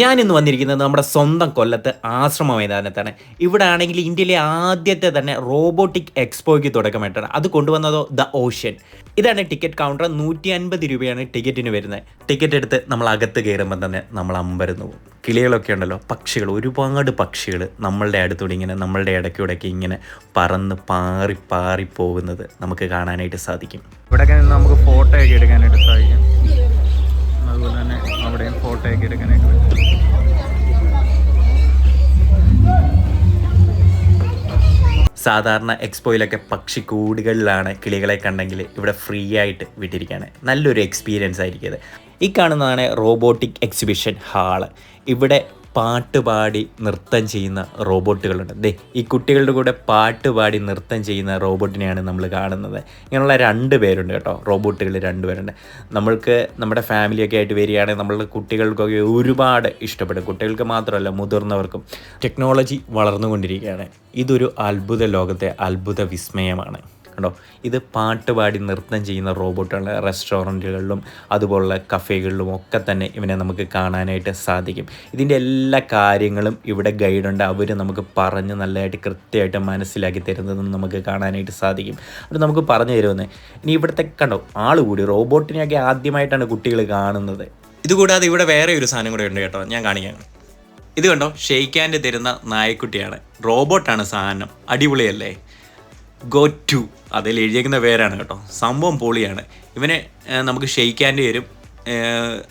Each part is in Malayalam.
ഞാൻ ഇന്ന് വന്നിരിക്കുന്നത് നമ്മുടെ സ്വന്തം കൊല്ലത്ത് ആശ്രമ മൈതാനത്താണ്. ഇവിടെ ആണെങ്കിൽ ഇന്ത്യയിലെ ആദ്യത്തെ തന്നെ റോബോട്ടിക് എക്സ്പോയ്ക്ക് തുടക്കമായിട്ടാണ്. അത് കൊണ്ടുവന്നതോ? ദ ഓഷ്യൻ ഇതാണ് ടിക്കറ്റ് കൗണ്ടർ നൂറ്റി അൻപത് രൂപയാണ് ടിക്കറ്റിന് വരുന്നത്. ടിക്കറ്റ് എടുത്ത് നമ്മൾ അകത്ത് കയറുമ്പോൾ തന്നെ നമ്മൾ അമ്പരുന്നു പോകും. കിളികളൊക്കെ ഉണ്ടല്ലോ? പക്ഷികൾ. ഒരുപാട് പക്ഷികൾ നമ്മളുടെ അടുത്തൂടെ ഇങ്ങനെ നമ്മളുടെ ഇടയ്ക്കൂടെയൊക്കെ ഇങ്ങനെ പറന്ന് പാറി പാറി പോകുന്നത് നമുക്ക് കാണാനായിട്ട് സാധിക്കും. നിന്ന് നമുക്ക് ഫോട്ടോ ഒക്കെ എടുക്കാനായിട്ട് സാധിക്കും. അതുപോലെ തന്നെ എടുക്കാനായിട്ട് പറ്റും. സാധാരണ എക്സ്പോയിലൊക്കെ പക്ഷിക്കൂടുകളിലാണ് കിളികളെ കണ്ടെങ്കിൽ ഇവിടെ ഫ്രീ ആയിട്ട് വിട്ടിരിക്കുകയാണ് നല്ലൊരു എക്സ്പീരിയൻസ് ആയിരിക്കും ഈ കാണുന്നതാണ് റോബോട്ടിക് എക്സിബിഷൻ ഹാൾ ഇവിടെ പാട്ട് പാടി നൃത്തം ചെയ്യുന്ന റോബോട്ടുകളുണ്ട്. ദേ ഈ കുട്ടികളുടെ കൂടെ പാട്ട് പാടി നൃത്തം ചെയ്യുന്ന റോബോട്ടിനെയാണ് നമ്മൾ കാണുന്നത്. ഇങ്ങനെയുള്ള രണ്ട് പേരുണ്ട് കേട്ടോ റോബോട്ടുകൾ രണ്ട് പേരുണ്ട്. നമ്മൾക്ക് നമ്മുടെ ഫാമിലിയൊക്കെ ആയിട്ട് വരികയാണെങ്കിൽ നമ്മളുടെ കുട്ടികൾക്കൊക്കെ ഒരുപാട് ഇഷ്ടപ്പെടും. കുട്ടികൾക്ക് മാത്രമല്ല മുതിർന്നവർക്കും ടെക്നോളജി വളർന്നുകൊണ്ടിരിക്കുകയാണ്. ഇതൊരു അത്ഭുത ലോകത്തെ അത്ഭുത വിസ്മയമാണ്. കണ്ടോ ഇത് പാട്ട് പാടി നൃത്തം ചെയ്യുന്ന റോബോട്ടുകൾ റെസ്റ്റോറന്റുകളിലും അതുപോലുള്ള കഫേകളിലും ഒക്കെ തന്നെ ഇവനെ നമുക്ക് കാണാനായിട്ട് സാധിക്കും. ഇതിന്റെ എല്ലാ കാര്യങ്ങളും ഇവിടെ ഗൈഡുണ്ട് അവർ നമുക്ക് പറഞ്ഞ് നല്ലതായിട്ട് കൃത്യമായിട്ട് മനസ്സിലാക്കി തരുന്നതും നമുക്ക് കാണാനായിട്ട് സാധിക്കും. അത് നമുക്ക് പറഞ്ഞു തരുമെന്ന് ഇനി ഇവിടുത്തെ കണ്ടോ ആൾ കൂടി റോബോട്ടിനെയൊക്കെ ആദ്യമായിട്ടാണ് കുട്ടികൾ കാണുന്നത്. ഇതുകൂടാതെ ഇവിടെ വേറെ ഒരു സാധനം കൂടെ ഉണ്ട് കേട്ടോ ഞാൻ കാണിക്കാം. ഇത് കണ്ടോ ഷെയ്ക്കാന്റെ തരുന്ന നായക്കുട്ടിയാണ്. റോബോട്ടാണ് സാധനം. അടിപൊളിയല്ലേ? ഗോ ടു അതിൽ എഴുതിയേക്കുന്ന പേരാണ് കേട്ടോ. സംഭവം പൊളിയാണ്. ഇവനെ നമുക്ക് ഷെയ്ക്കാന്റെ വരും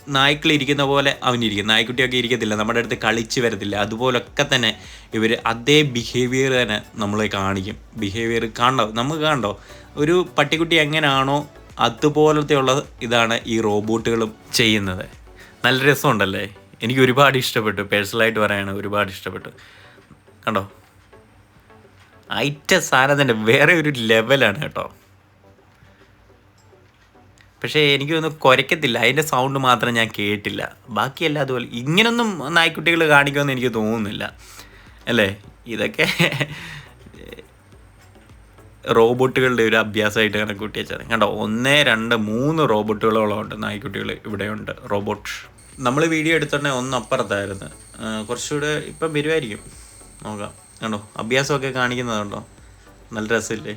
നായ്ക്കളിരിക്കുന്ന പോലെ അവനിരിക്കും. നായ്ക്കുട്ടിയൊക്കെ ഇരിക്കത്തില്ല നമ്മുടെ അടുത്ത് കളിച്ച് വരത്തില്ല. അതുപോലൊക്കെ തന്നെ ഇവർ അതേ ബിഹേവിയർ തന്നെ നമ്മളെ കാണിക്കും. ബിഹേവിയർ കാണണ്ടോ നമുക്ക് കാണണ്ടോ ഒരു പട്ടിക്കുട്ടി എങ്ങനെയാണോ അതുപോലത്തെ ഉള്ള ഇതാണ് ഈ റോബോട്ടുകളും ചെയ്യുന്നത്. നല്ല രസമുണ്ടല്ലേ? എനിക്ക് ഒരുപാട് ഇഷ്ടപ്പെട്ടു. പേഴ്സണലായിട്ട് പറയാണ് ഒരുപാട് ഇഷ്ടപ്പെട്ടു. കണ്ടോ? ഐറ്റ സാധനത്തിന്റെ വേറെ ഒരു ലെവലാണ് കേട്ടോ. പക്ഷേ എനിക്കൊന്നും കുരയ്ക്കത്തില്ല അതിന്റെ സൗണ്ട് മാത്രം ഞാൻ കേട്ടില്ല. ബാക്കിയെല്ലാം അതുപോലെ ഇങ്ങനൊന്നും നായ്ക്കുട്ടികൾ കാണിക്കുമെന്ന് എനിക്ക് തോന്നുന്നില്ല. അല്ലേ? ഇതൊക്കെ റോബോട്ടുകളുടെ ഒരു അഭ്യാസമായിട്ട് കണക്കൂട്ടി വെച്ചത് കണ്ടോ? ഒന്ന് രണ്ട് മൂന്ന് റോബോട്ടുകളോളം ഉണ്ട് നായ്ക്കുട്ടികൾ ഇവിടെയുണ്ട്. റോബോട്ട്. നമ്മൾ വീഡിയോ എടുത്തോണ്ടേ ഒന്നപ്പുറത്തായിരുന്നു കുറച്ചുകൂടെ ഇപ്പം വരുമായിരിക്കും നോക്കാം. കണ്ടോ? അഭ്യാസമൊക്കെ കാണിക്കുന്നതുണ്ടോ? നല്ല രസമില്ലേ?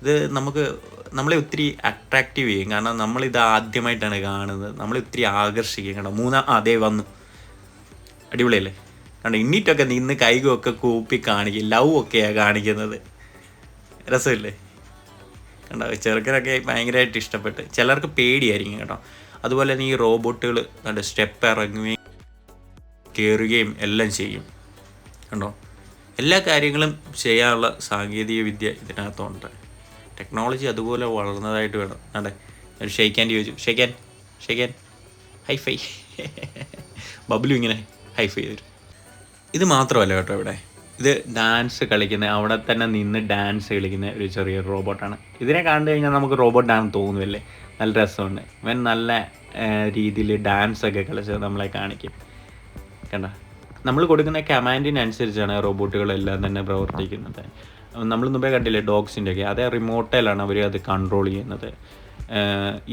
ഇത് നമുക്ക് നമ്മളെ ഒത്തിരി അട്രാക്റ്റീവ് ചെയ്യും. കാരണം നമ്മളിത് ആദ്യമായിട്ടാണ് കാണുന്നത്. നമ്മളെ ഒത്തിരി ആകർഷിക്കും കണ്ടോ? മൂന്നാം അതേ വന്നു. അടിപൊളിയല്ലേ? കണ്ടോ? ഇന്നിട്ടൊക്കെ നിന്ന് കൈകൊക്കെ കൂപ്പി കാണിക്കും. ലവ് ഒക്കെയാണ് കാണിക്കുന്നത്. രസമില്ലേ? കണ്ടോ? ചെറുക്കനൊക്കെ ഭയങ്കരമായിട്ട് ഇഷ്ടപ്പെട്ട്. ചിലർക്ക് പേടിയായിരിക്കും കേട്ടോ. അതുപോലെ തന്നെ ഈ റോബോട്ടുകൾ കണ്ടോ? സ്റ്റെപ്പ് ഇറങ്ങുകയും കയറുകയും എല്ലാം ചെയ്യും. കണ്ടോ? എല്ലാ കാര്യങ്ങളും ചെയ്യാനുള്ള സാങ്കേതിക വിദ്യ ഇതിനകത്തുണ്ട്. ടെക്നോളജി അതുപോലെ വളർന്നതായിട്ട് വേണം. അതെ ഒരു ഷെയ്ക്കാൻ ചോദിച്ചു. ഷെയ്ക്കാൻ ഷെയ്ക്കാൻ ഹൈഫൈ ബബ്ലു ഇങ്ങനെ ഹൈഫൈ തരും ഇത് മാത്രമല്ല കേട്ടോ ഇവിടെ. ഇത് ഡാൻസ് കളിക്കുന്ന അവിടെ തന്നെ നിന്ന് ഡാൻസ് കളിക്കുന്ന ഒരു ചെറിയ റോബോട്ടാണ് ഇതിനെ കണ്ടു കഴിഞ്ഞാൽ നമുക്ക് റോബോട്ട് റോബോട്ടാണെന്ന് തോന്നുമല്ലേ നല്ല രസമുണ്ട്. ഇവൻ നല്ല രീതിയിൽ ഡാൻസ് ഒക്കെ കളിച്ച് നമ്മളെ കാണിക്കും. കണ്ട? നമ്മൾ കൊടുക്കുന്ന കമാൻഡിനനുസരിച്ചാണ് റോബോട്ടുകളെല്ലാം തന്നെ പ്രവർത്തിക്കുന്നത്. നമ്മൾ മുമ്പേ കണ്ടില്ലേ ഡോഗ്സിന്റെ ഒക്കെ അതേ റിമോട്ടിലാണ് അവർ അത് കൺട്രോൾ ചെയ്യുന്നത്.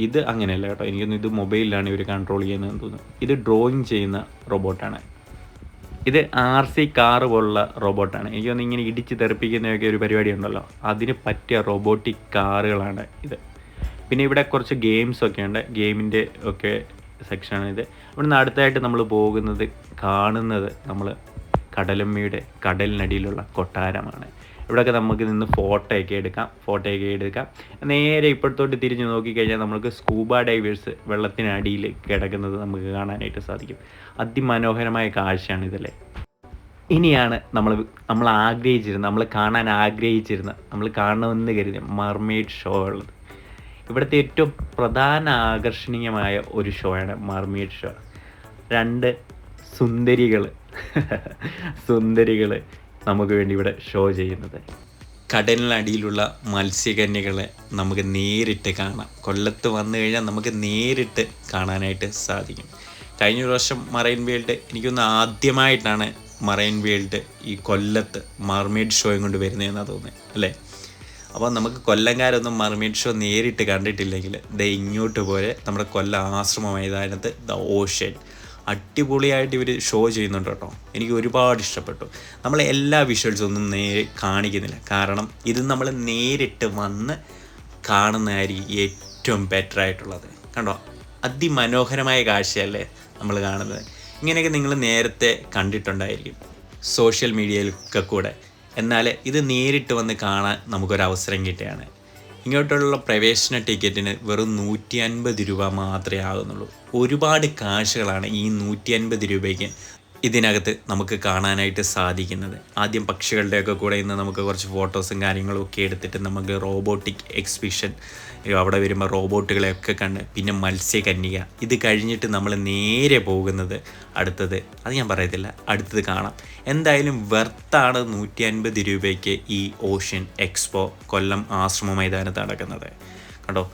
ഇത് അങ്ങനെയല്ല കേട്ടോ. എനിക്കൊന്നും ഇത് മൊബൈലിലാണ് ഇവർ കൺട്രോൾ ചെയ്യുന്നതെന്ന് തോന്നുന്നു. ഇത് ഡ്രോയിങ് ചെയ്യുന്ന റോബോട്ടാണ്. ഇത് ആർ സി കാർ പോലുള്ള റോബോട്ടാണ്. എനിക്ക് തോന്നുന്നു ഇങ്ങനെ ഇടിച്ച് തെറിപ്പിക്കുന്നതൊക്കെ ഒരു പരിപാടി ഉണ്ടല്ലോ അതിന് പറ്റിയ റോബോട്ടിക് കാറുകളാണ് ഇത്. പിന്നെ ഇവിടെ കുറച്ച് ഗെയിംസ് ഒക്കെ ഉണ്ട് ഗെയിമിന്റെ ഒക്കെ സെക്ഷനാണ് ഇത്. ഇവിടുന്ന് അടുത്തായിട്ട് നമ്മൾ പോകുന്നത് കാണുന്നത് നമ്മൾ കടലമ്മയുടെ കടലിനടിയിലുള്ള കൊട്ടാരമാണ്. ഇവിടെയൊക്കെ നമുക്ക് നിന്ന് ഫോട്ടോ ഒക്കെ എടുക്കാം ഫോട്ടോ ഒക്കെ എടുക്കാം. നേരെ ഇപ്പോഴത്തോട്ട് തിരിഞ്ഞ് നോക്കിക്കഴിഞ്ഞാൽ നമുക്ക് സ്കൂബ ഡൈവേഴ്സ് വെള്ളത്തിനടിയിൽ കിടക്കുന്നത് നമുക്ക് കാണാനായിട്ട് സാധിക്കും. അതിമനോഹരമായ കാഴ്ചയാണ് ഇതല്ലേ? ഇനിയാണ് നമ്മൾ നമ്മൾ ആഗ്രഹിച്ചിരുന്ന നമ്മൾ കാണാൻ ആഗ്രഹിച്ചിരുന്ന നമ്മൾ കാണണമെന്ന് കരുതി മർമെയ്ഡ് ഷോ ഉള്ളത്. ഇവിടുത്തെ ഏറ്റവും പ്രധാന ആകർഷണീയമായ ഒരു ഷോയാണ് മർമീഡ് ഷോ രണ്ട് സുന്ദരികൾ സുന്ദരികൾ നമുക്ക് വേണ്ടി ഇവിടെ ഷോ ചെയ്യുന്നത്. കടലിനടിയിലുള്ള മത്സ്യകന്യകളെ നമുക്ക് നേരിട്ട് കാണാം. കൊല്ലത്ത് വന്നു കഴിഞ്ഞാൽ നമുക്ക് നേരിട്ട് കാണാനായിട്ട് സാധിക്കും. കഴിഞ്ഞ വർഷം മറൈൻ വേൾഡ് എനിക്കൊന്ന് ആദ്യമായിട്ടാണ് മറൈൻ വേൾഡ് ഈ കൊല്ലത്ത് മർമേഡ് ഷോയും കൊണ്ട് വരുന്നതെന്നാണ് തോന്നുന്നത് അല്ലേ? അപ്പോൾ നമുക്ക് കൊല്ലംകാരൊന്നും മർമീഡ് ഷോ നേരിട്ട് കണ്ടിട്ടില്ലെങ്കിൽ ദേ ഇങ്ങോട്ട് പോലെ നമ്മുടെ കൊല്ലം ആശ്രമ മൈതാനത്ത് ദ ഓഷ്യൻ. അടിപൊളിയായിട്ട് ഇവർ ഷോ ചെയ്യുന്നുണ്ട് കേട്ടോ. എനിക്ക് ഒരുപാട് ഇഷ്ടപ്പെട്ടു. നമ്മൾ എല്ലാ വിഷ്വൽസും ഒന്നും നേരെ കാണിക്കുന്നില്ല. കാരണം ഇത് നമ്മൾ നേരിട്ട് വന്ന് കാണുന്നതായിരിക്കും ഏറ്റവും ബെറ്റർ ആയിട്ടുള്ളത്. കണ്ടോ? അതിമനോഹരമായ കാഴ്ചയല്ലേ നമ്മൾ കാണുന്നത്. ഇങ്ങനെയൊക്കെ നിങ്ങൾ നേരത്തെ കണ്ടിട്ടുണ്ടായിരിക്കും. സോഷ്യൽ മീഡിയയിലൊക്കെ കൂടെ. എന്നാൽ ഇത് നേരിട്ട് വന്ന് കാണാൻ നമുക്കൊരവസരം കിട്ടുകയാണ്. ഇങ്ങോട്ടുള്ള പ്രവേശന ടിക്കറ്റിന് വെറും നൂറ്റി അൻപത് രൂപ മാത്രമേ ആകുന്നുള്ളൂ. ഒരുപാട് കാഴ്ചകളാണ് ഈ നൂറ്റി അൻപത് രൂപയ്ക്ക് ഇതിനകത്ത് നമുക്ക് കാണാനായിട്ട് സാധിക്കുന്നത്. ആദ്യം പക്ഷികളുടെയൊക്കെ കൂടെ ഇന്ന് നമുക്ക് കുറച്ച് ഫോട്ടോസും കാര്യങ്ങളും ഒക്കെ എടുത്തിട്ട് നമുക്ക് റോബോട്ടിക് എക്സിബിഷൻ അവിടെ വരുമ്പോൾ റോബോട്ടുകളെയൊക്കെ കണ്ട് പിന്നെ മത്സ്യകന്യക. ഇത് കഴിഞ്ഞിട്ട് നമ്മൾ നേരെ പോകുന്നത് അടുത്തത് അത് ഞാൻ പറയത്തില്ല അടുത്തത് കാണാം. എന്തായാലും വെർത്താണ് നൂറ്റി അൻപത് രൂപയ്ക്ക് ഈ ഓഷ്യൻ എക്സ്പോ കൊല്ലം ആശ്രമ മൈതാനത്ത് നടക്കുന്നത്. കണ്ടോ?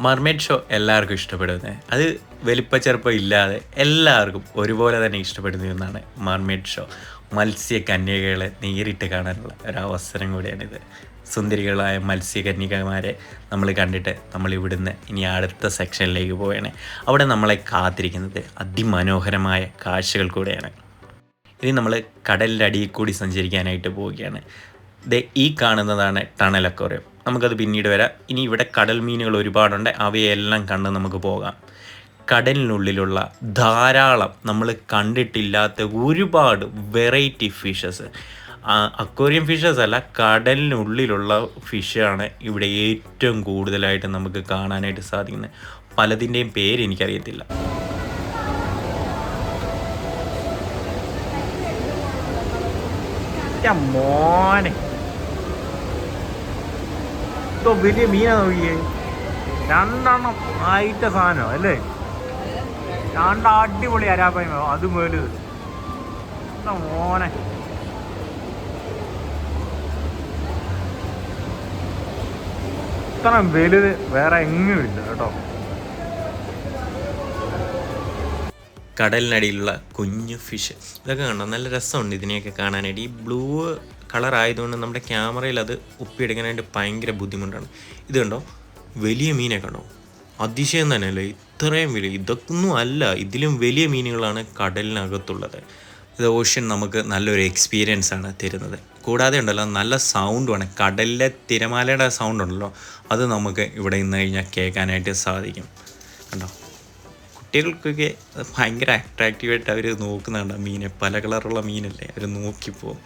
മർമേഡ് ഷോ എല്ലാവർക്കും ഇഷ്ടപ്പെടുന്നത് അത് വലിപ്പച്ചെറുപ്പം ഇല്ലാതെ എല്ലാവർക്കും ഒരുപോലെ തന്നെ ഇഷ്ടപ്പെടുന്ന ഒന്നാണ് മർമേഡ് ഷോ. മത്സ്യ കന്യകകളെ നേരിട്ട് കാണാനുള്ള ഒരു അവസരം കൂടിയാണിത്. സുന്ദരികളായ മത്സ്യകന്യകമാരെ നമ്മൾ കണ്ടിട്ട് നമ്മൾ ഇവിടുന്ന് ഇനി അടുത്ത സെക്ഷനിലേക്ക് പോവുകയാണ്. അവിടെ നമ്മളെ കാത്തിരിക്കുന്നത് അതിമനോഹരമായ കാഴ്ചകൾ കൂടെയാണ്. ഇനി നമ്മൾ കടലിന്റെ അടിയിൽ കൂടി സഞ്ചരിക്കാനായിട്ട് പോവുകയാണ്. ദേ ഈ കാണുന്നതാണ് ടണൽ നമുക്കത് പിന്നീട് വരാം. ഇനി ഇവിടെ കടൽ മീനുകൾ ഒരുപാടുണ്ട്. അവയെല്ലാം കണ്ട് നമുക്ക് പോകാം. കടലിനുള്ളിലുള്ള ധാരാളം നമ്മൾ കണ്ടിട്ടില്ലാത്ത ഒരുപാട് വെറൈറ്റി ഫിഷസ്. അക്വേറിയം ഫിഷസ് അല്ല കടലിനുള്ളിലുള്ള ഫിഷാണ് ഇവിടെ ഏറ്റവും കൂടുതലായിട്ട് നമുക്ക് കാണാനായിട്ട് സാധിക്കുന്നത്. പലതിന്റെയും പേര് എനിക്കറിയത്തില്ല. മോനെ. ഇതോ വലിയ മീനാ നോക്കിയേ. രണ്ടെണ്ണം ആയിട്ട സാധനം അല്ലേ? രണ്ട് അടിപൊളി അരാപ്പയോ അത് മേലത് മോനെ. ഇത്ര വലുത് വേറെ എങ്ങും ഇല്ല കേട്ടോ. കടലിനടിയിലുള്ള കുഞ്ഞു ഫിഷ് ഇതൊക്കെ കണ്ടോ? നല്ല രസമുണ്ട് ഇതിനെയൊക്കെ കാണാനായിട്ട്. ഈ ബ്ലൂ കളർ ആയതുകൊണ്ട് നമ്മുടെ ക്യാമറയിൽ അത് ഒപ്പിയെടുക്കാനായിട്ട് ഭയങ്കര ബുദ്ധിമുട്ടാണ്. ഇത് കണ്ടോ? വലിയ മീനെ കണ്ടോ? അതിശയം തന്നെയല്ലേ? ഇത്രയും വലിയ ഇതൊന്നും അല്ല. ഇതിലും വലിയ മീനുകളാണ് കടലിനകത്തുള്ളത്. ഇത് ഓഷ്യൻ നമുക്ക് നല്ലൊരു എക്സ്പീരിയൻസ് ആണ് തരുന്നത്. കൂടാതെ ഉണ്ടല്ലോ നല്ല സൗണ്ടുമാണ് കടലിലെ തിരമാലയുടെ സൗണ്ട് ഉണ്ടല്ലോ അത് നമുക്ക് ഇവിടെ നിന്ന് കഴിഞ്ഞാൽ കേൾക്കാനായിട്ട് സാധിക്കും. കണ്ടോ? കുട്ടികൾക്കൊക്കെ ഭയങ്കര അട്രാക്റ്റീവായിട്ട് അവർ നോക്കുന്നുണ്ട് മീനെ പല കളറുള്ള മീനല്ലേ? അവർ നോക്കിപ്പോവും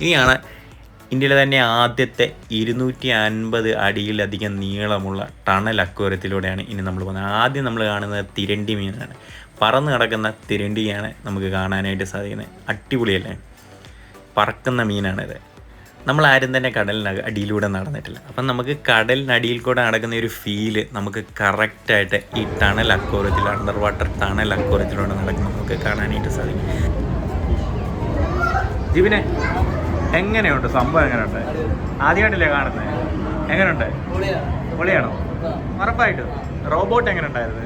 ഇനിയാണ് ഇന്ത്യയിലെ തന്നെ ആദ്യത്തെ ഇരുന്നൂറ്റി അൻപത് അടിയിലധികം നീളമുള്ള ടണൽ അക്വരത്തിലൂടെയാണ് ഇനി നമ്മൾ പോകുന്നത്. ആദ്യം നമ്മൾ കാണുന്നത് തിരണ്ടി മീനാണ്. പറന്ന് കിടക്കുന്ന തിരണ്ടിയാണ് നമുക്ക് കാണാനായിട്ട് സാധിക്കുന്നത്. അടിപൊളിയല്ലേ? പറക്കുന്ന മീനാണിത്. നമ്മൾ ആരും തന്നെ കടലിന് അടിയിലൂടെ നടന്നിട്ടില്ല. അപ്പം നമുക്ക് കടലിനടിയിൽ കൂടെ നടക്കുന്ന ഒരു ഫീൽ നമുക്ക് കറക്റ്റായിട്ട് ഈ ടണൽ അക്കോറത്തിൽ അണ്ടർ വാട്ടർ ടണൽ അക്കോറത്തിലൂടെ നടക്കുന്ന നമുക്ക് കാണാനായിട്ട് സാധിക്കും. ജീവിനെ എങ്ങനെയുണ്ട്? സംഭവം എങ്ങനെയുണ്ട്? ആദ്യമായിട്ടല്ലേ കാണുന്നത് എങ്ങനെയുണ്ട്? പൊളിയാണോ? ഉറപ്പായിട്ടും. റോബോട്ട് എങ്ങനെ ഉണ്ടായിരുന്നു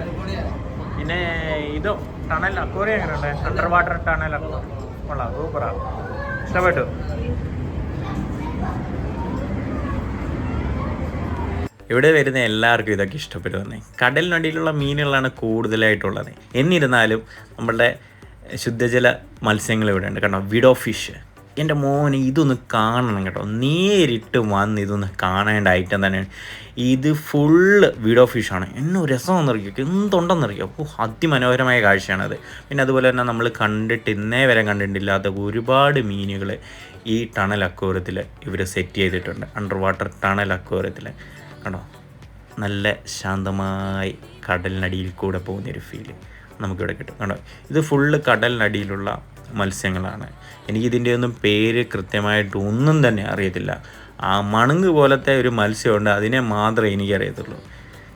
പിന്നെ ഇതോ ടണൽ അക്വോറിയം എങ്ങനെയുണ്ട്? അണ്ടർ വാട്ടർ ടണൽ കൊള്ളാം സൂപ്പറാ ഇഷ്ടപ്പെട്ടു? ഇവിടെ വരുന്ന എല്ലാവർക്കും ഇതൊക്കെ ഇഷ്ടപ്പെടുന്നേ കടലിനടിയിലുള്ള മീനുകളാണ് കൂടുതലായിട്ടുള്ളത്. എന്നിരുന്നാലും നമ്മളുടെ ശുദ്ധജല മത്സ്യങ്ങൾ ഇവിടെ ഉണ്ട് കാരണം വിഡോ ഫിഷ്. എന്റെ മോനെ ഇതൊന്ന് കാണണം കേട്ടോ. നേരിട്ട് വന്ന് ഇതൊന്ന് കാണേണ്ട ഐറ്റം തന്നെയാണ്. ഇത് ഫുള്ള് വീഡോ ഫിഷാണ് എന്നോ രസമെന്നറിയോ എന്തുണ്ടെന്നറിയോ ഓ അതിമനോഹരമായ കാഴ്ചയാണത് പിന്നെ അതുപോലെ തന്നെ നമ്മൾ കണ്ടിട്ട് ഇന്നേ വരെ കണ്ടിട്ടില്ലാത്ത ഒരുപാട് മീനുകൾ ഈ ടണൽ അക്വേറിയത്തിൽ ഇവർ സെറ്റ് ചെയ്തിട്ടുണ്ട്. അണ്ടർ വാട്ടർ ടണൽ അക്വേറിയത്തിൽ കണ്ടോ? നല്ല ശാന്തമായി കടലിനടിയിൽ കൂടെ പോകുന്നൊരു ഫീൽ നമുക്കിവിടെ കിട്ടും. കണ്ടോ? ഇത് ഫുള്ള് കടലിനടിയിലുള്ള മത്സ്യങ്ങളാണ്. എനിക്കിതിന്റെ ഒന്നും പേര് കൃത്യമായിട്ട് ഒന്നും തന്നെ അറിയത്തില്ല. ആ മണങ്ങ് പോലത്തെ ഒരു മത്സ്യമുണ്ട് അതിനെ മാത്രമേ എനിക്കറിയത്തുള്ളൂ.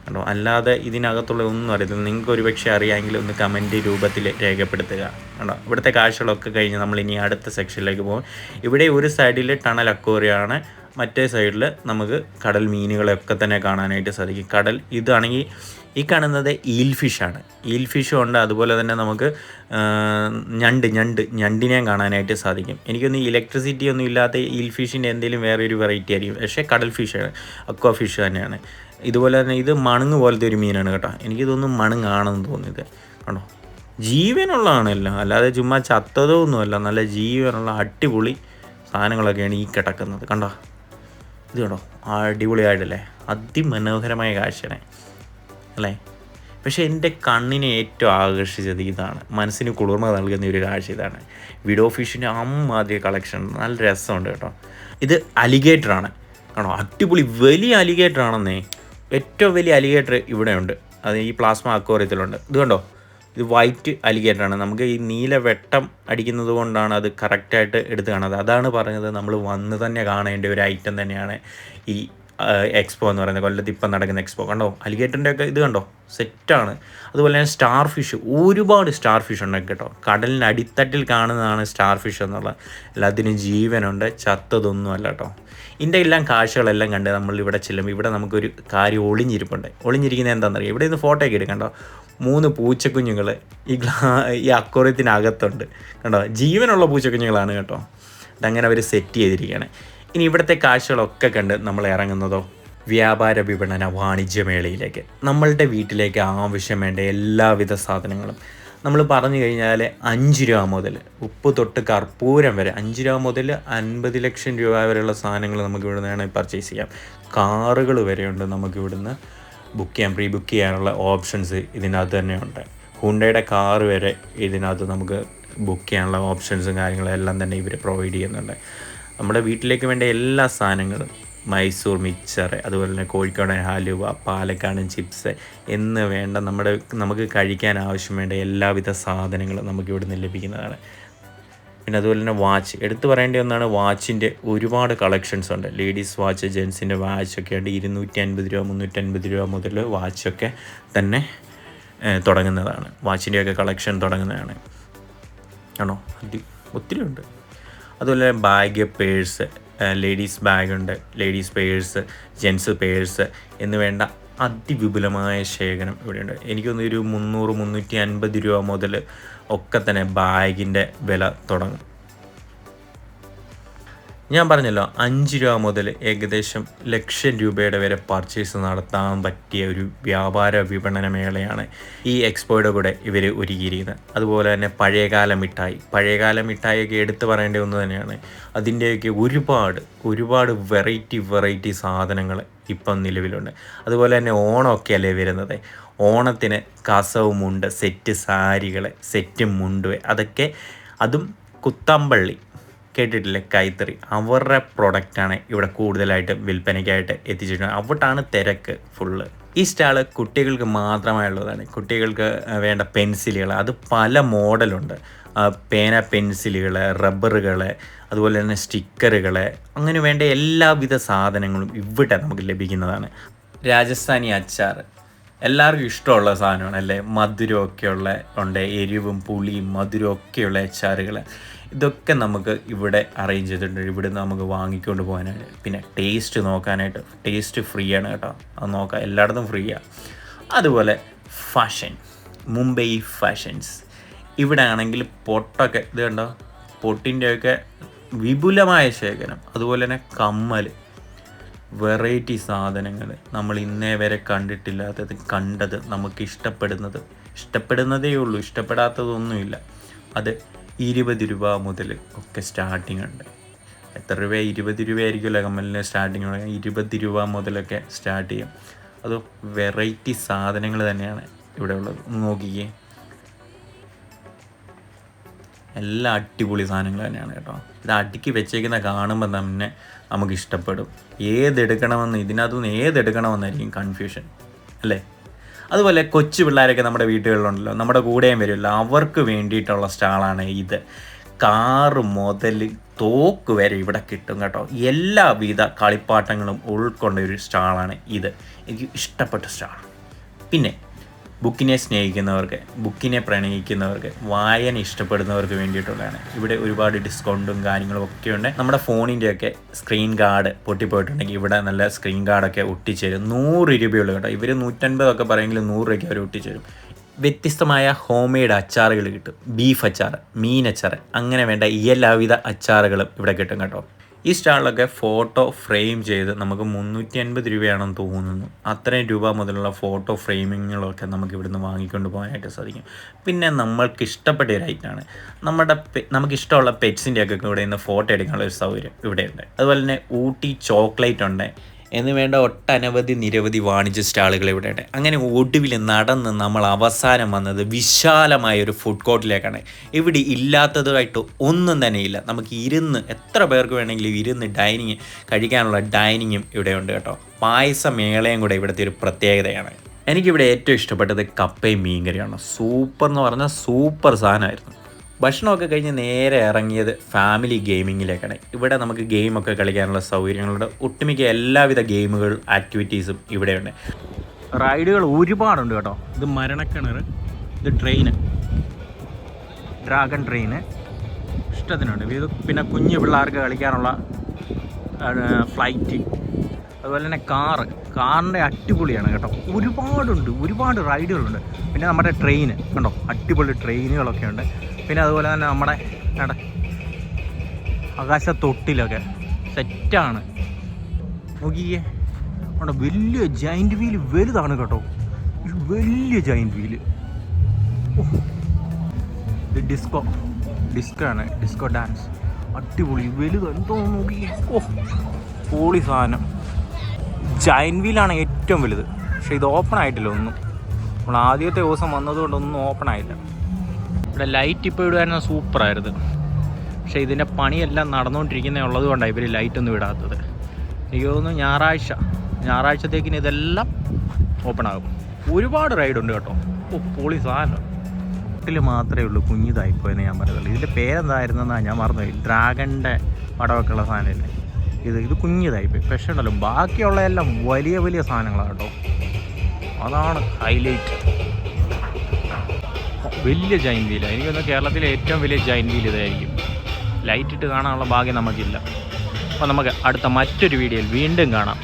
കണ്ടോ? അല്ലാതെ ഇതിനകത്തുള്ള ഒന്നും അറിയത്തില്ല. നിങ്ങൾക്ക് ഒരു പക്ഷേ അറിയാമെങ്കിൽ ഒന്ന് കമന്റ് രൂപത്തിൽ രേഖപ്പെടുത്തുക. കണ്ടോ? ഇവിടുത്തെ കാഴ്ചകളൊക്കെ കഴിഞ്ഞ് നമ്മൾ ഇനി അടുത്ത സെക്ഷനിലേക്ക് പോകും. ഇവിടെ ഒരു സൈഡിൽ ടണൽ അക്വേറിയമാണ്. മറ്റേ സൈഡിൽ നമുക്ക് കടൽ മീനുകളെയൊക്കെ തന്നെ കാണാനായിട്ട് സാധിക്കും. കടൽ ഇതാണെങ്കിൽ ഈ കാണുന്നത് ഈൽ ഫിഷാണ് ഈൽ ഫിഷും ഉണ്ട്. അതുപോലെ തന്നെ നമുക്ക് ഞണ്ട് ഞണ്ട് ഞണ്ടിനെയും കാണാനായിട്ട് സാധിക്കും. എനിക്കൊന്ന് ഇലക്ട്രിസിറ്റി ഒന്നും ഇല്ലാത്ത ഈൽ ഫിഷിന്റെ എന്തെങ്കിലും വേറൊരു വെറൈറ്റി ആയിരിക്കും. പക്ഷേ കടൽ ഫിഷാണ് അക്വ ഫിഷ് തന്നെയാണ്. ഇതുപോലെ തന്നെ ഇത് മണുങ്ങ് പോലത്തെ ഒരു മീനാണ് കേട്ടോ. എനിക്കിതൊന്നും മണുങ്ങാണെന്ന് തോന്നിയത്. കണ്ടോ? ജീവനുള്ളതാണല്ലോ അല്ലാതെ ചുമ്മാ ചത്തതോ ഒന്നുമല്ല നല്ല ജീവനുള്ള അടിപൊളി സാധനങ്ങളൊക്കെയാണ് ഈ കിടക്കുന്നത്. കണ്ടോ? ഇത് കണ്ടോ? അടിപൊളിയായിട്ടല്ലേ? അതിമനോഹരമായ കാഴ്ചയാണ്. അല്ലേ? പക്ഷേ എന്റെ കണ്ണിനെ ഏറ്റവും ആകർഷിച്ചത് ഇതാണ്. മനസ്സിന് കുളിർമ നൽകുന്ന ഒരു കാഴ്ച ഇതാണ്. വിഡോ ഫിഷിന്റെ അമ്മാതിരി കളക്ഷൻ നല്ല രസമുണ്ട് കേട്ടോ. ഇത് അലിഗേറ്ററാണ് ആണോ. അടിപൊളി വലിയ അലിഗേറ്ററാണെന്നേ ഏറ്റവും വലിയ അലിഗേറ്റർ ഇവിടെയുണ്ട്. അത് ഈ പ്ലാസ്മ അക്വോറിയത്തിലുണ്ട് ഇത് കണ്ടോ? ഇത് വൈറ്റ് അലിഗേറ്ററാണ് നമുക്ക് ഈ നീല വെട്ടം അടിക്കുന്നത് കൊണ്ടാണ് അത് കറക്റ്റായിട്ട് എടുത്ത് കാണുന്നത്. അതാണ് പറഞ്ഞത് നമ്മൾ വന്ന് തന്നെ കാണേണ്ട ഒരു ഐറ്റം തന്നെയാണ് ഈ എക്സ്പോ എന്ന് പറയുന്നത് കൊല്ലത്ത് ഇപ്പം നടക്കുന്ന എക്സ്പോ കണ്ടോ? അലിഗേറ്ററിന്റെ ഒക്കെ ഇത് കണ്ടോ? സെറ്റാണ് അതുപോലെ തന്നെ സ്റ്റാർ ഫിഷ് ഒരുപാട് സ്റ്റാർ ഫിഷ് ഉണ്ട് കേട്ടോ. കടലിന്റെ അടിത്തട്ടിൽ കാണുന്നതാണ് സ്റ്റാർ ഫിഷ് എന്നുള്ളത് എല്ലാത്തിനും ജീവനുണ്ട്. ചത്തതൊന്നുമല്ല കേട്ടോ. ഇതിന്റെ എല്ലാം കാഴ്ചകളെല്ലാം കണ്ട് നമ്മൾ ഇവിടെ ചെല്ലുമ്പോൾ ഇവിടെ നമുക്കൊരു കാര്യം ഒളിഞ്ഞിരിപ്പുണ്ട്. ഒളിഞ്ഞിരിക്കുന്നത് എന്താണെന്നറിയാം? ഇവിടെ നിന്ന് ഫോട്ടോ ഒക്കെ എടുക്കണ്ടോ? മൂന്ന് പൂച്ചക്കുഞ്ഞുങ്ങൾ ഈ ഗ്ലാ ഈ അക്വറിയത്തിനകത്തുണ്ട്. കണ്ടോ? ജീവനുള്ള പൂച്ചക്കുഞ്ഞുങ്ങളാണ് കേട്ടോ. അതങ്ങനെ അവർ സെറ്റ് ചെയ്തിരിക്കുകയാണ് ഇനി ഇവിടുത്തെ കാഴ്ചകളൊക്കെ കണ്ട് നമ്മൾ ഇറങ്ങുന്നതോ? വ്യാപാര വിപണന വാണിജ്യമേളയിലേക്ക് നമ്മളുടെ വീട്ടിലേക്ക് ആവശ്യം വേണ്ട എല്ലാവിധ സാധനങ്ങളും. നമ്മൾ പറഞ്ഞു കഴിഞ്ഞാൽ അഞ്ച് രൂപ മുതൽ ഉപ്പ് തൊട്ട് കർപ്പൂരം വരെ അഞ്ച് രൂപ മുതൽ അൻപത് ലക്ഷം രൂപ വരെയുള്ള സാധനങ്ങൾ നമുക്ക് ഇവിടുന്ന് വേണമെങ്കിൽ പർച്ചേസ് ചെയ്യാം. കാറുകൾ വരെയുണ്ട് നമുക്ക് ഇവിടുന്ന് ബുക്ക് ചെയ്യാം പ്രീ ബുക്ക് ചെയ്യാനുള്ള ഓപ്ഷൻസ് ഇതിനകത്ത് തന്നെ ഉണ്ട് ഹുണ്ടയുടെ കാറ് വരെ ഇതിനകത്ത് നമുക്ക് ബുക്ക് ചെയ്യാനുള്ള ഓപ്ഷൻസും കാര്യങ്ങളും എല്ലാം തന്നെ ഇവർ പ്രൊവൈഡ് ചെയ്യുന്നുണ്ട്. നമ്മുടെ വീട്ടിലേക്ക് വേണ്ട എല്ലാ സാധനങ്ങളും മൈസൂർ മിക്സർ അതുപോലെ തന്നെ കോഴിക്കോടൻ ഹലുവ പാലക്കാടൻ ചിപ്സ് എന്ന് വേണ്ട നമ്മുടെ നമുക്ക് കഴിക്കാൻ ആവശ്യം വേണ്ട എല്ലാവിധ സാധനങ്ങളും നമുക്ക് ഇവിടെ നിന്ന് ലഭിക്കുന്നതാണ്. പിന്നെ അതുപോലെ തന്നെ വാച്ച്. എടുത്തു പറയേണ്ട ഒന്നാണ് വാച്ചിന്റെ ഒരുപാട് കളക്ഷൻസ് ഉണ്ട്. ലേഡീസ് വാച്ച് ജെൻസിന്റെ വാച്ചൊക്കെ ഉണ്ട് ഇരുന്നൂറ്റി അൻപത് രൂപ മുന്നൂറ്റൻപത് രൂപ മുതൽ വാച്ചൊക്കെ തന്നെ തുടങ്ങുന്നതാണ്. വാച്ചിന്റെയൊക്കെ കളക്ഷൻ തുടങ്ങുന്നതാണ്. ആണോ? ഒത്തിരി ഉണ്ട്. അതുപോലെ ബാഗ് പേഴ്സ് ലേഡീസ് ബാഗുണ്ട് ലേഡീസ് പേഴ്സ് ജെൻസ് പേഴ്സ് എന്ന് വേണ്ട അതിവിപുലമായ ശേഖരം ഇവിടെയുണ്ട്. എനിക്കൊന്നൊരു മുന്നൂറ് മുന്നൂറ്റി അൻപത് രൂപ മുതൽ ഒക്കെ തന്നെ ബാഗിന്റെ വില തുടങ്ങും. ഞാൻ പറഞ്ഞല്ലോ അഞ്ച് രൂപ മുതൽ ഏകദേശം ലക്ഷം രൂപയുടെ വരെ പർച്ചേസ് നടത്താൻ പറ്റിയ ഒരു വ്യാപാര വിപണന മേളയാണ് ഈ എക്സ്പോയുടെ കൂടെ ഇവർ ഒരുക്കിയിരിക്കുന്നത്. അതുപോലെ തന്നെ പഴയകാല മിഠായി. പഴയകാല മിഠായിയൊക്കെ എടുത്തു പറയേണ്ട ഒന്ന് തന്നെയാണ്. അതിന്റെയൊക്കെ ഒരുപാട് ഒരുപാട് വെറൈറ്റി വെറൈറ്റി സാധനങ്ങൾ ഇപ്പം നിലവിലുണ്ട്. അതുപോലെ തന്നെ ഓണമൊക്കെ അല്ലേ വരുന്നത്. ഓണത്തിന് കസവ് മുണ്ട് സെറ്റ് സാരികൾ സെറ്റ് മുണ്ട് അതൊക്കെ അതും കുത്തമ്പള്ളി. കേട്ടിട്ടില്ലേ? കൈത്തറി. അവരുടെ പ്രൊഡക്റ്റാണ് ഇവിടെ കൂടുതലായിട്ട് വിൽപ്പനയ്ക്കായിട്ട് എത്തിച്ചിട്ടുണ്ട് അവിടാണ് തിരക്ക് ഫുള്ള് ഈ സ്റ്റാൾ കുട്ടികൾക്ക് മാത്രമായുള്ളതാണ്. കുട്ടികൾക്ക് വേണ്ട പെൻസിലുകൾ അത് പല മോഡലുണ്ട്. പേന പെൻസിലുകൾ റബ്ബറുകൾ അതുപോലെ തന്നെ സ്റ്റിക്കറുകൾ അങ്ങനെ വേണ്ട എല്ലാവിധ സാധനങ്ങളും ഇവിടെ നമുക്ക് ലഭിക്കുന്നതാണ്. രാജസ്ഥാനി അച്ചാർ എല്ലാവർക്കും ഇഷ്ടമുള്ള സാധനമാണ് അല്ലേ? മധുരമൊക്കെയുള്ള ഉണ്ട് എരിവും പുളിയും മധുരമൊക്കെയുള്ള അച്ചാറുകൾ ഇതൊക്കെ നമുക്ക് ഇവിടെ അറേഞ്ച് ചെയ്തിട്ടുണ്ട്. ഇവിടെ നിന്ന് നമുക്ക് വാങ്ങിക്കൊണ്ട് പോകാനായിട്ട്. പിന്നെ ടേസ്റ്റ് നോക്കാനായിട്ട്. ടേസ്റ്റ് ഫ്രീ ആണ് കേട്ടോ. അത് നോക്കാം. എല്ലായിടത്തും ഫ്രീയാണ് അതുപോലെ ഫാഷൻ മുംബൈ ഫാഷൻസ് ഇവിടെ ആണെങ്കിൽ പൊട്ടൊക്കെ ഇത് കണ്ടോ? പൊട്ടിന്റെയൊക്കെ വിപുലമായ ശേഖരം. അതുപോലെ തന്നെ കമ്മൽ വെറൈറ്റി സാധനങ്ങൾ. നമ്മൾ ഇന്നേ വരെ കണ്ടിട്ടില്ലാത്തത് കണ്ടത് നമുക്ക് ഇഷ്ടപ്പെടുന്നത്. ഇഷ്ടപ്പെടുന്നതേ ഉള്ളൂ. ഇഷ്ടപ്പെടാത്തതൊന്നുമില്ല. അത് ഇരുപത് രൂപ മുതൽ ഒക്കെ സ്റ്റാർട്ടിംഗ് ഉണ്ട്. എത്ര രൂപ ഇരുപത് രൂപയായിരിക്കുമല്ലോ കമ്മലിന് സ്റ്റാർട്ടിങ് ഇരുപത് രൂപ മുതലൊക്കെ സ്റ്റാർട്ട് ചെയ്യും. അത് വെറൈറ്റി സാധനങ്ങൾ തന്നെയാണ് ഇവിടെ ഉള്ളത്. നോക്കിക്കേ. എല്ലാ അടിപൊളി സാധനങ്ങൾ തന്നെയാണ് കേട്ടോ. ഇത് അടുക്കി വെച്ചേക്കുന്ന കാണുമ്പോൾ തന്നെ നമുക്ക് ഇഷ്ടപ്പെടും. ഏതെടുക്കണമെന്ന് ഇതിനകത്തുനിന്ന് ഏതെടുക്കണമെന്നായിരിക്കും കൺഫ്യൂഷൻ അല്ലേ? അതുപോലെ കൊച്ചു പിള്ളേരൊക്കെ നമ്മുടെ വീടുകളിലുണ്ടല്ലോ നമ്മുടെ കൂടെയും വരുമല്ലോ അവർക്ക് വേണ്ടിയിട്ടുള്ള സ്റ്റാളാണ് ഇത്. കാറ് മുതൽ തോക്ക് വരെ ഇവിടെ കിട്ടും കേട്ടോ. എല്ലാവിധ കളിപ്പാട്ടങ്ങളും ഉൾക്കൊണ്ട ഒരു സ്റ്റാളാണ് ഇത്. എനിക്ക് ഇഷ്ടപ്പെട്ട സ്റ്റാൾ പിന്നെ ബുക്കിനെ സ്നേഹിക്കുന്നവർക്ക് ബുക്കിനെ പ്രണയിക്കുന്നവർക്ക് വായന ഇഷ്ടപ്പെടുന്നവർക്ക് വേണ്ടിയിട്ടുള്ളതാണ്. ഇവിടെ ഒരുപാട് ഡിസ്കൗണ്ടും കാര്യങ്ങളും ഒക്കെ ഉണ്ട് നമ്മുടെ ഫോണിന്റെ ഒക്കെ സ്ക്രീൻ ഗാർഡ് പൊട്ടിപ്പോയിട്ടുണ്ടെങ്കിൽ ഇവിടെ നല്ല സ്ക്രീൻ ഗാർഡൊക്കെ ഒട്ടിച്ചേരും. നൂറ് രൂപയുള്ളൂ കേട്ടോ. ഇവർ നൂറ്റൻപതൊക്കെ പറയുമെങ്കിൽ നൂറ് രൂപയ്ക്ക് അവർ ഒട്ടിച്ചേരും. വ്യത്യസ്തമായ ഹോം മെയ്ഡ് അച്ചാറുകൾ കിട്ടും. ബീഫ് അച്ചാർ മീൻ അച്ചാർ അങ്ങനെ വേണ്ട എല്ലാവിധ അച്ചാറുകളും ഇവിടെ കിട്ടും കേട്ടോ. ഈ സ്റ്റാളിലൊക്കെ ഫോട്ടോ ഫ്രെയിം ചെയ്ത് നമുക്ക് മുന്നൂറ്റി അൻപത് രൂപയാണെന്ന് തോന്നുന്നു. അത്രയും രൂപ മുതലുള്ള ഫോട്ടോ ഫ്രെയിമിങ്ങുകളൊക്കെ നമുക്ക് ഇവിടുന്ന് വാങ്ങിക്കൊണ്ട് പോകാനായിട്ട് സാധിക്കും. പിന്നെ നമ്മൾക്ക് ഇഷ്ടപ്പെട്ട ഒരു ഐറ്റമാണ് നമ്മുടെ നമുക്ക് ഇഷ്ടമുള്ള പെറ്റ്സിന്റെയൊക്കെ ഒക്കെ നിന്ന് ഫോട്ടോ എടുക്കാനുള്ള ഒരു സൗകര്യം ഇവിടെയുണ്ട്. അതുപോലെ തന്നെ ഊട്ടി ചോക്ലേറ്റ് ഉണ്ട്. എന്ന് വേണ്ട ഒട്ടനവധി നിരവധി വാണിജ്യ സ്റ്റാളുകൾ ഇവിടെയുണ്ട്. അങ്ങനെ ഒടുവിൽ നടന്ന് നമ്മൾ അവസാനം വന്നത് വിശാലമായ ഒരു ഫുഡ് കോർട്ടിലേക്കാണ് ഇവിടെ ഇല്ലാത്തതായിട്ട് ഒന്നും തന്നെ ഇല്ല. നമുക്ക് ഇരുന്ന് എത്ര പേർക്ക് വേണമെങ്കിലും ഇരുന്ന് ഡൈനിങ് കഴിക്കാനുള്ള ഡൈനിങ്ങും ഇവിടെയുണ്ട് കേട്ടോ. പായസമേളയും കൂടെ ഇവിടുത്തെ ഒരു പ്രത്യേകതയാണ്. എനിക്കിവിടെ ഏറ്റവും ഇഷ്ടപ്പെട്ടത് കപ്പയും മീൻകറിയാണ്. സൂപ്പർ എന്ന് പറഞ്ഞാൽ സൂപ്പർ സാധനമായിരുന്നു. ഭക്ഷണമൊക്കെ കഴിഞ്ഞ് നേരെ ഇറങ്ങിയത് ഫാമിലി ഗെയിമിങ്ങിലേക്കാണ് ഇവിടെ നമുക്ക് ഗെയിമൊക്കെ കളിക്കാനുള്ള സൗകര്യങ്ങളുണ്ട്. ഒട്ടുമിക്ക എല്ലാവിധ ഗെയിമുകൾ ആക്ടിവിറ്റീസും ഇവിടെയുണ്ട്. റൈഡുകൾ ഒരുപാടുണ്ട് കേട്ടോ. ഇത് മരണക്കിണർ ഇത് ട്രെയിന് ഡ്രാഗൺ ട്രെയിന് ഇഷ്ടത്തിനുണ്ട്. ഇത് പിന്നെ കുഞ്ഞു പിള്ളേർക്ക് കളിക്കാനുള്ള ഫ്ലൈറ്റ് അതുപോലെ തന്നെ കാറ് കാറിന്റെ അടിപൊളിയാണ് കേട്ടോ. ഒരുപാടുണ്ട്. ഒരുപാട് റൈഡുകളുണ്ട് പിന്നെ നമ്മുടെ ട്രെയിന് കണ്ടോ? അടിപൊളി ട്രെയിനുകളൊക്കെ ഉണ്ട് പിന്നെ അതുപോലെ തന്നെ നമ്മുടെ എടാ, ആകാശത്തൊട്ടിലൊക്കെ സെറ്റാണ്. നോക്കിയേ അവിടെ വലിയ ജൈന്റ് വീൽ വലുതാണ് കേട്ടോ. വലിയ ജൈന്റ് വീൽ ഇത് ഡിസ്കോ ഡിസ്കോ ആണ് ഡിസ്കോ ഡാൻസ് അടിപൊളി വലുത് എന്തോ നോക്കി ഓ പോളി സാധനം. ജൈന്റ് വീലാണ് ഏറ്റവും വലുത്. പക്ഷേ ഇത് ഓപ്പൺ ആയിട്ടില്ല ഒന്നും. നമ്മൾ ആദ്യത്തെ ദിവസം വന്നതുകൊണ്ട് ഒന്നും ഓപ്പൺ ആയില്ല. ഇവിടെ ലൈറ്റ് ഇപ്പോൾ ഇടുവായിരുന്നു സൂപ്പറായിരുന്നു പക്ഷേ ഇതിന്റെ പണിയെല്ലാം നടന്നുകൊണ്ടിരിക്കുന്നേ ഉള്ളത് കൊണ്ടാണ് ഇവർ ലൈറ്റൊന്നും ഇടാത്തത്. എനിക്ക് തോന്നുന്നു ഞായറാഴ്ച. ഞായറാഴ്ചത്തേക്കിന് ഇതെല്ലാം ഓപ്പൺ ആകും. ഒരുപാട് റൈഡുണ്ട് കേട്ടോ. ഓ പൊളി സാധനം. വീട്ടിൽ മാത്രമേ ഉള്ളൂ കുഞ്ഞിതായിപ്പോയെന്ന് ഞാൻ പറയുള്ളൂ ഇതിന്റെ പേരെന്തായിരുന്നെന്നാണ് ഞാൻ മറന്നുപോയി. ഡ്രാഗണിന്റെ പടമൊക്കെ ഉള്ള സാധനമില്ലേ? ഇത് ഇത് കുഞ്ഞിതായിപ്പോയി. പക്ഷേ ഉണ്ടല്ലോ. ബാക്കിയുള്ള എല്ലാം വലിയ വലിയ സാധനങ്ങളാണ് കേട്ടോ. അതാണ് ഹൈലൈറ്റ് വലിയ ജൈൻ വീല എനിക്ക് തോന്നുന്നു കേരളത്തിലെ ഏറ്റവും വലിയ ജൈൻ വീൽ ഇതായിരിക്കും. ലൈറ്റ് ഇട്ട് കാണാനുള്ള ഭാഗ്യം നമുക്കില്ല. അപ്പോൾ നമുക്ക് അടുത്ത മറ്റൊരു വീഡിയോയിൽ വീണ്ടും കാണാം.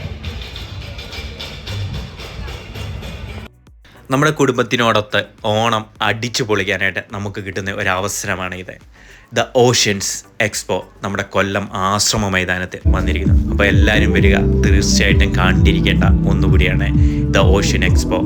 നമ്മുടെ കുടുംബത്തിനോടൊത്ത് ഓണം അടിച്ചു പൊളിക്കാനായിട്ട് നമുക്ക് കിട്ടുന്ന ഒരു അവസരമാണ് ഇത്. ദ ഓഷ്യൻസ് എക്സ്പോ നമ്മുടെ കൊല്ലം ആശ്രമ മൈതാനത്ത് വന്നിരിക്കുന്നു. അപ്പോൾ എല്ലാവരും വരിക. തീർച്ചയായിട്ടും കണ്ടിരിക്കേണ്ട ഒന്നുകൂടിയാണ് ദ ഓഷ്യൻ എക്സ്പോ